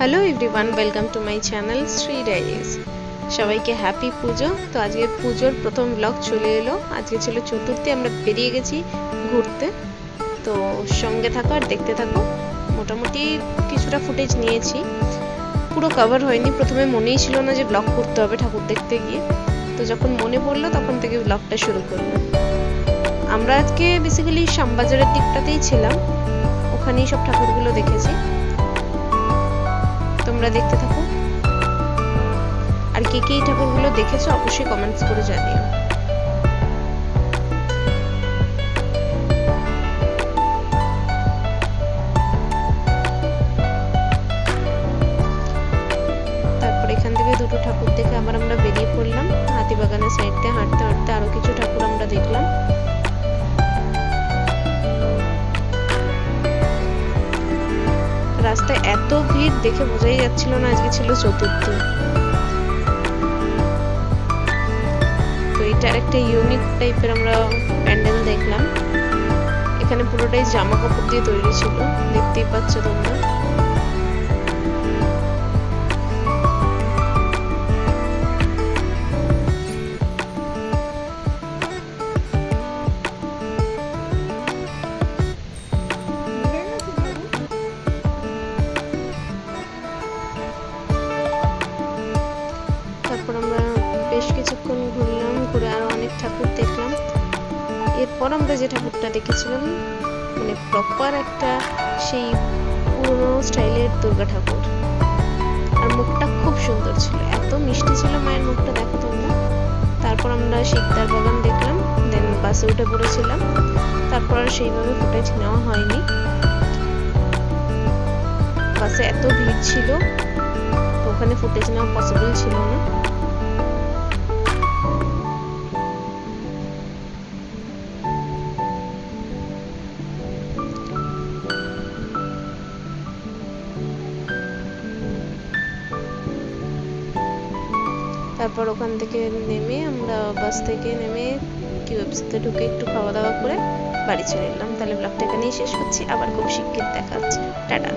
Hello everyone welcome to my channel Shree diaries সবাইকে happy পুজো। তো আজকে পুজোর প্রথম ব্লগ চলে এলো। আজকে ছিল চতুর্থী, আমরা বেরিয়ে গেছি ঘুরতে। তো সঙ্গে থাকো আর দেখতে থাকো। মোটামুটি কিছুটা ফুটেজ নিয়েছি। পুরো কভার হয়নি। প্রথমে মনেই ছিল না যে ব্লগ করতে হবে ঠাকুর দেখতে গিয়ে। তো যখন মনে পড়ল, তখন থেকে ব্লগটা শুরু করলাম। আমরা আজকে বেসিক্যালি শ্যামবাজারের দিকটাতেই ছিলাম। ওখানেই সব ঠাকুরগুলো দেখেছি। তোমরা দেখতে থাকো। আর কে কে এই ঠাকুরগুলো দেখেছ, অবশ্যই কমেন্টস করে জানিও। দুটো ঠাকুর দেখে আবার আমরা বেরিয়ে পড়লাম। হাতিবাগানের সাইড দিয়ে হাঁটতে হাঁটতে আরও কিছু ঠাকুর আমরা দেখলাম। রাস্তায় এত ভিড় দেখে বোঝাই যাচ্ছিল না আজকে ছিল চতুর্থী। তো এটা একটা ইউনিক টাইপের আমরা প্যান্ডেল দেখলাম। এখানে পুরোটাই জামা কাপড় দিয়ে তৈরি ছিল, দেখতেই পাচ্ছ তোমরা। তারপর আমরা বেশ কিছুক্ষণ ঘুরলাম, ঘুরে আরও অনেক ঠাকুর দেখলাম। এরপর আমরা যে ঠাকুরটা দেখেছিলাম মানে প্রপার একটা সেই পুরনো স্টাইলের দুর্গা ঠাকুর। আর মুখটা খুব সুন্দর ছিল, এত মিষ্টি ছিল মায়ের মুখটা, দেখো তোমরা। তারপর আমরা শিকদার বাগান দেখলাম দেন বাসে উঠে পড়েছিলাম। তারপর আর সেইভাবে ফুটেজ নেওয়া হয়নি। বাসে এত ভিড় ছিল ওখানে ফুটেজ নেওয়া পসিবল ছিল না। তারপর ওখান থেকে নেমে আমরা বাস থেকে নেমে কিউএফসিতে ঢুকে একটু খাওয়া দাওয়া করে বাড়ি চলে এলাম। তাহলে ব্লগটা এখানেই শেষ করছি। আবার খুব শিগগির দেখা হচ্ছে। টাটা।